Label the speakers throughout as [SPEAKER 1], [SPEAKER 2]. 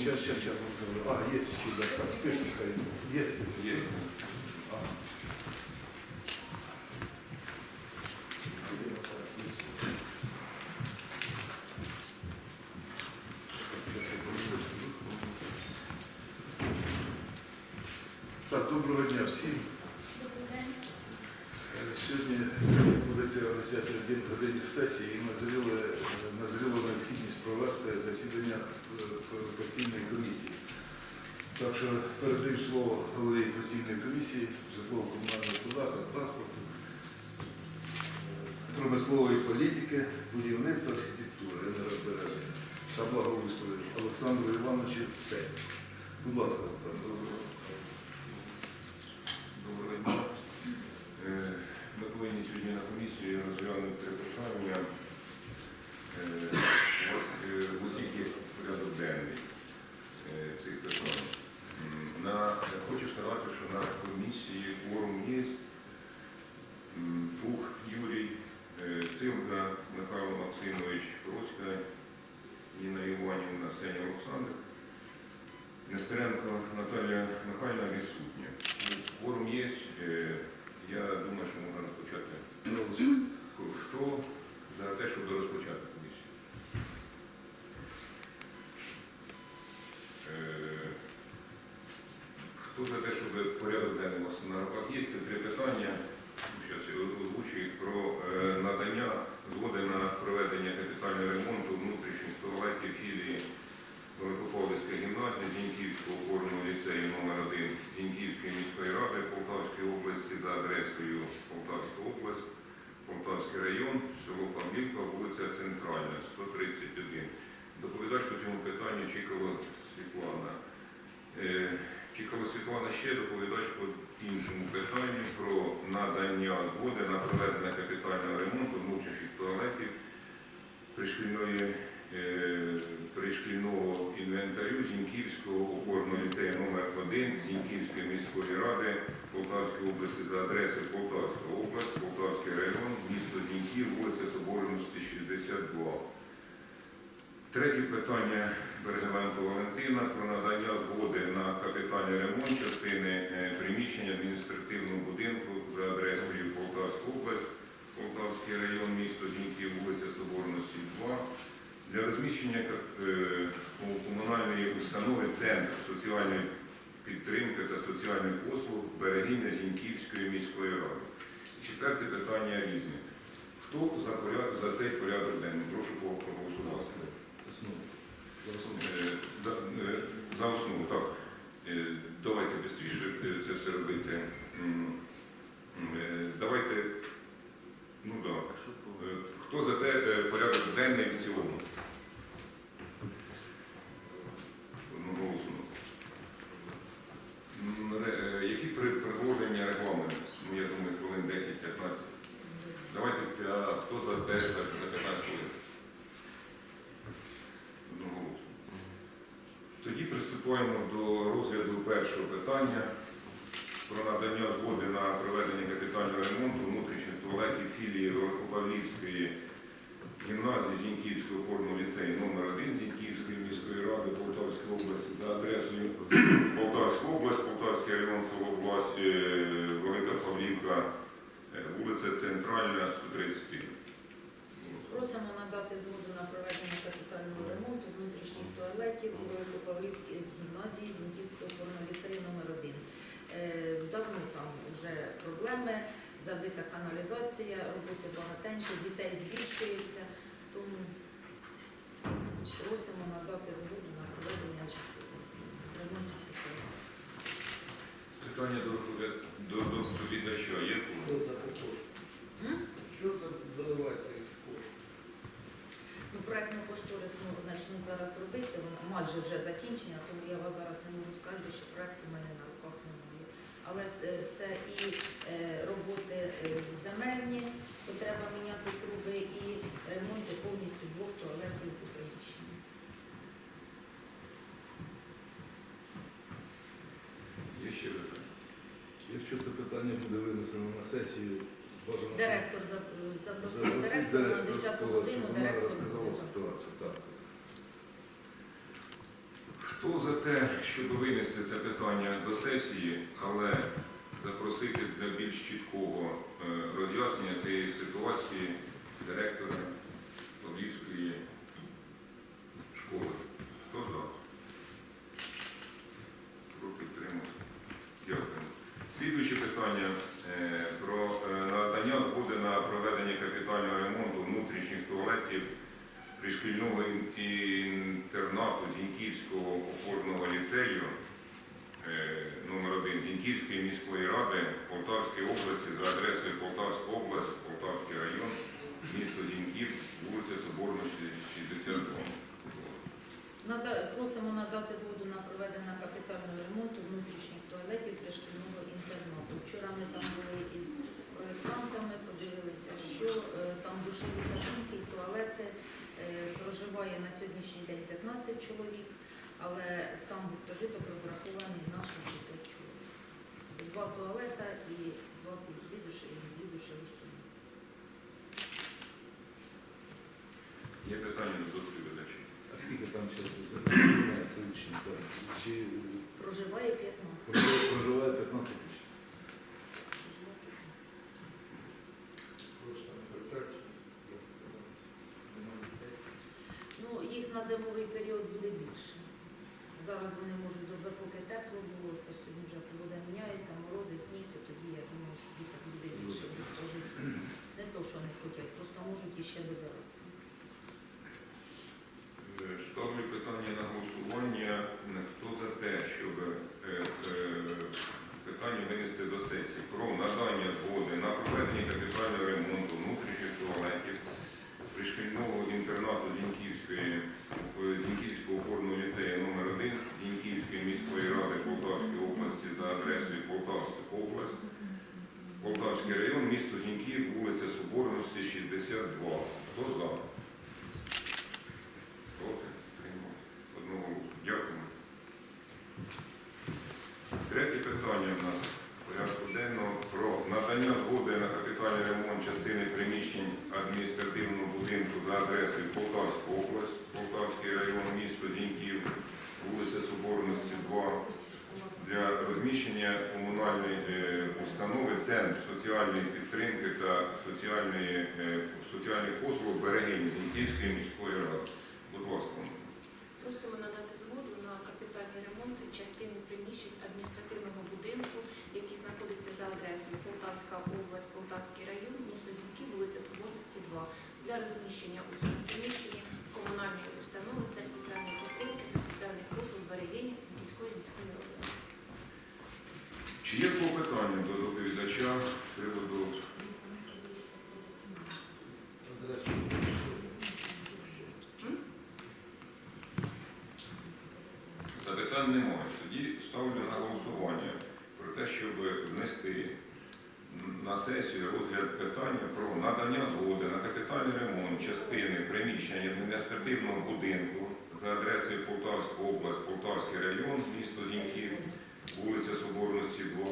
[SPEAKER 1] Сейчас, сейчас, сейчас. А, есть все, да, со список. Есть список. Так, доброго дня всім. Е, Сьогодні відбудеться о 10 годині сесії і провести засідання е, постійної комісії. Так що передаю слово голові постійної комісії житлово-комунального господарства, транспорту, е, промислової політики, будівництва, архітектури, енергозбереження та благоустрою Олександру Івановичу Сей. Будь ласка, Олександр.
[SPEAKER 2] Доброго дня. Е, Ми повинні сьогодні на комісії розглянути три питання. Е, у вас, е, В усіх є порядок денний е, цих питань. М, На, сказати, що на комісії форум є. М, Пух Юрій, е, Цимка, Михайло Максимович, Проська, Інна Іванівна, Сеня Олександр. Нестеренко Наталія Михайлівна відсутня. Форум є. Е, Я думаю, що можна розпочати. Хто за те, щоб розпочати комісію? Е, Хто за те, щоб порядок денний у вас на руках є? Це три питання. Зараз я озвучу їх про е, надання згоди на проведення капітального ремонту внутрішніх туалетів філії Великополицької гімназії Зіньківського опорного ліцею номер 1 Зіньківської міської ради Полтавської області за адресою Полтавська область, Полтавський район, село вулиця Центральна, 131. Доповідач по цьому питанню Чікова Світлана. Е, Чікова Світлана ще доповідач по іншому питанню про надання згоди на проведення капітального ремонту внутрішніх пришкільної е, пришкільного інвентарю Зіньківського опорного ліцею номер 1 Зіньківської міської ради Полтавської області за адресою Полтавська область, Полтавський район, місто Зіньків, вулиця Соборності 62. Третє питання Берегеленко Валентина про надання згоди на капітальний ремонт частини е, приміщення адміністративного будинку за адресою Полтавська область, Полтавський район, місто Зіньків, вулиця Соборності 2 для розміщення е, комунальної установи Центр соціальної підтримки та соціальних послуг Берегиня Зіньківської міської ради. І Четверте питання різне. Хто за, поряд- за цей порядок денний? Прошу проголосувати. Е, За, е, за основу, так. Е, Давайте швидше це все робити. М, м, е, Давайте, ну так. Е, Хто за те е, порядок денний в цілому? Одноголосно. М, ре- е, Які при- предложення регламенту? Ну, я думаю, хвилин 10-15. Давайте, а хто за те, що за 15 хвилин? Одноголосно. Тоді приступаємо до розгляду першого питання про надання згоди на проведення капітального ремонту внутрішніх туалетів філії Великопавлівської гімназії Зіньківського опорного ліцею номер 1 Зіньківської міської ради Полтавської області за адресою Полтавська область, Полтавський район, село Власть, е, Велика Павлівка, е, вулиця Центральна, 131.
[SPEAKER 3] Просимо надати згоду на проведення капітального ремонту внутрішніх туалетів у Великопавлівській гімназії Зінківського опорного ліцею номер 1 Давно там вже проблеми, забита каналізація, роботи багатенько, дітей збільшується, тому просимо надати згоду на проведення ремонту цих туалетів.
[SPEAKER 2] Питання до доповідача- до доповідача є?
[SPEAKER 4] Що це також?
[SPEAKER 3] М?
[SPEAKER 4] Що це виливається із коштів?
[SPEAKER 3] Ну, проектну кошторисну почнуть зараз робити, вона майже вже закінчена, тому я вас зараз не можу сказати, що проект у мене на руках немає. Але е, це і е, роботи е, земельні, то треба міняти труби, і ремонти повністю двох туалетів у приміщенні.
[SPEAKER 2] Є ще питання?
[SPEAKER 1] Якщо це питання буде винесено на сесію, бажано.
[SPEAKER 3] Директор за- запросив
[SPEAKER 1] Запросіть
[SPEAKER 3] директора на
[SPEAKER 1] директора,
[SPEAKER 3] 10
[SPEAKER 1] щоб
[SPEAKER 3] годину
[SPEAKER 1] вона
[SPEAKER 3] директор.
[SPEAKER 1] розказала
[SPEAKER 3] буде.
[SPEAKER 1] ситуацію. Так.
[SPEAKER 2] Хто за те, щоб винести це питання до сесії, але запросити для більш чіткого е, роз'яснення цієї ситуації директора Павлівської школи? Хто за? Проти підтримати. Дякую. Слідуюче питання е, про е, надання згоди на проведення капітального ремонту внутрішніх туалетів пришкільного ін- інтернату Зіньківського опорного ліцею е, номер 1 Зіньківської міської ради Полтавської області за адресою Полтавська область, Полтавський район, місто Зіньків, вулиця Соборності, 62.
[SPEAKER 3] Просимо надати згоду на проведення капітального ремонту внутрішніх туалетів пришкільного інтернату. Вчора ми там були із проєктантами, подивилися, що е, там душові кабінки, і туалети. Е, Проживає на сьогоднішній день 15 чоловік, але сам гуртожиток розрахований на 60 чоловік. Два туалета і два дві душові, дві кімнати.
[SPEAKER 2] Є питання до доповідача.
[SPEAKER 1] А скільки там зараз займається учнів?
[SPEAKER 3] Проживає 15.
[SPEAKER 1] проживає- проживає 15 учнів?
[SPEAKER 3] Зимовий період буде більше. Зараз вони можуть добре, поки тепло було, це ж сьогодні вже погода міняється, морози, сніг, то тоді я думаю, що діток буде більше. Тож Не то, що не хочуть, просто можуть іще добиратися.
[SPEAKER 2] Е, Ставлю питання на голосування. Хто за те, щоб е, е, питання винести до сесії про надання згоди на проведення капітального ремонту внутрішніх туалетів пришкільного інтернату Зіньківської е, Зіньківського опорного ліцею номер 1 Зіньківської міської ради Полтавської області за адресою Полтавська область, Полтавський район, місто Зіньків, вулиця Соборності, 62. Хто за? Проти? Підтримали. Одного голосу. Дякую. Третє питання в нас в порядку денного про надання згоди на капітальний ремонт частини приміщень адміністративного будинку за адресою Полтавська область, Полтавський район, місто Діньків, вулиця Соборності, 2, для розміщення комунальної е, установи Центр соціальної підтримки та соціальної, послуги соціальних послуг берегині Зіньківської міської ради. Будь ласка.
[SPEAKER 5] Просимо надати згоду на капітальний ремонт частини приміщень адміністративного будинку, який знаходиться за адресою Полтавська область, Полтавський район, місто Зінки, вулиця Соборності, 2, для розміщення у цьому приміщенні комунальної установи Центр соціальної підтримки та соціальних послуг берегині Зіньківської міської ради.
[SPEAKER 2] Чи є клопотання до доповідача з приводу
[SPEAKER 4] Адресу.
[SPEAKER 2] запитань немає? Тоді ставлю на голосування про те, щоб внести на сесію розгляд питання про надання згоди на капітальний ремонт частини приміщення адміністративного будинку за адресою Полтавська область, Полтавський район, місто Зіньків, вулиця Соборності, 2,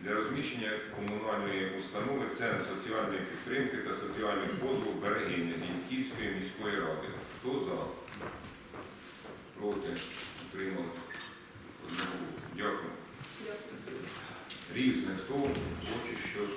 [SPEAKER 2] для розміщення комунальної установи Центр соціальної підтримки та соціальних послуг берегиня Зіньківської міської ради. Хто за? Проти? Утримали? Дякую. Різне, хто хоче щось